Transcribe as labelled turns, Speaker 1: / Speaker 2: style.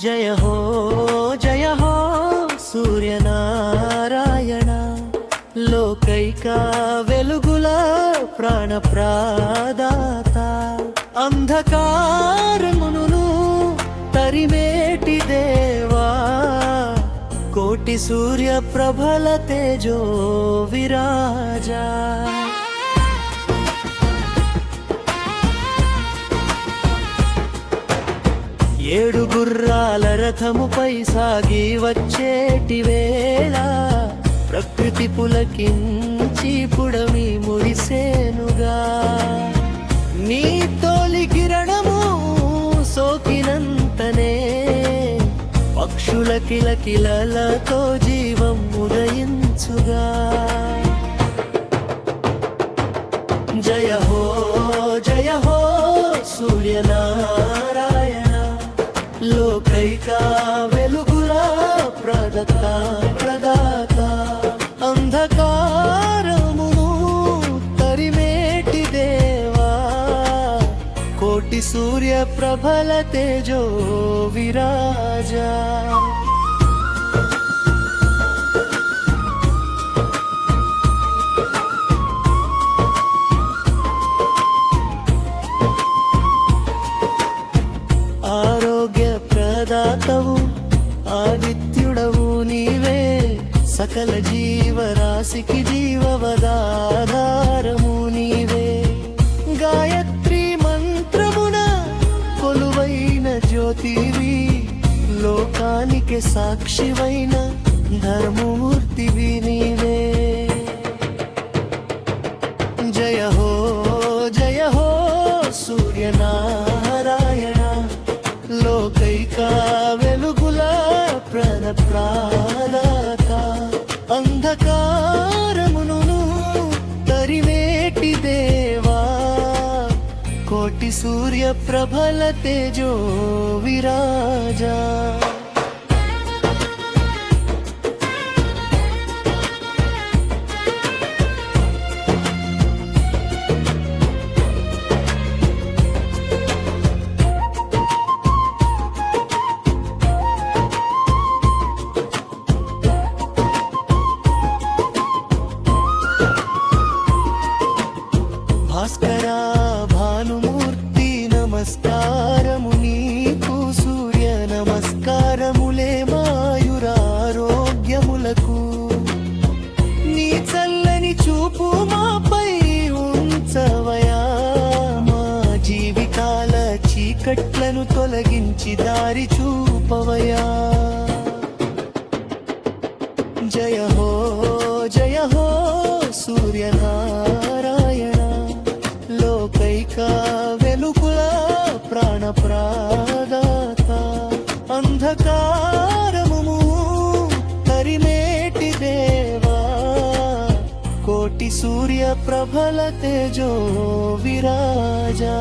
Speaker 1: జయ హో జయ హో సూర్యనారాయణ లోకైక వెలుగుల ప్రాణ ప్రాదాత అంధకారమును తరిమేటి దేవా కోటి సూర్య ప్రభల తేజో విరాజా ఏడు గుర్రాల రథముపై సాగి వచ్చేటి వేళ ప్రకృతి పులకించి పుడమి మురిసేనుగా. నీ తోలి కిరణము సోకినంతనే పక్షుల కిలకిలతో జీవం ఉదయించుగా. జయ హో జయ హో సూర్యనా. ప్రదత ప్రదాత అంధకారమును తరిమేటి దేవా? కోటి సూర్య ప్రభల తేజో విరాజా? సకల జీవరాశికి జీవవదాధారము నీవే. గాయత్రి మంత్రమున కొలువైన జ్యోతివి లోకానికి సాక్షివైన ధర్మమూర్తివి నీవే. జయ హో జయ హో సూర్యనారాయణ లోకైకా వెలుగుల ప్రద ప్రాణ. కోటి సూర్య ప్రభల తేజో విరాజా భాస్కర భానుమూర్తి నమస్కారము నీకు సూర్య నమస్కారములే మాయురారోగ్యములకు. నీ చల్లని చూపు మాపై ఉంచవయా. మా జీవితాల చీకట్లను తొలగించి దారి చూపవయా. జయ జయ కోటి సూర్య ప్రభల తేజో విరాజా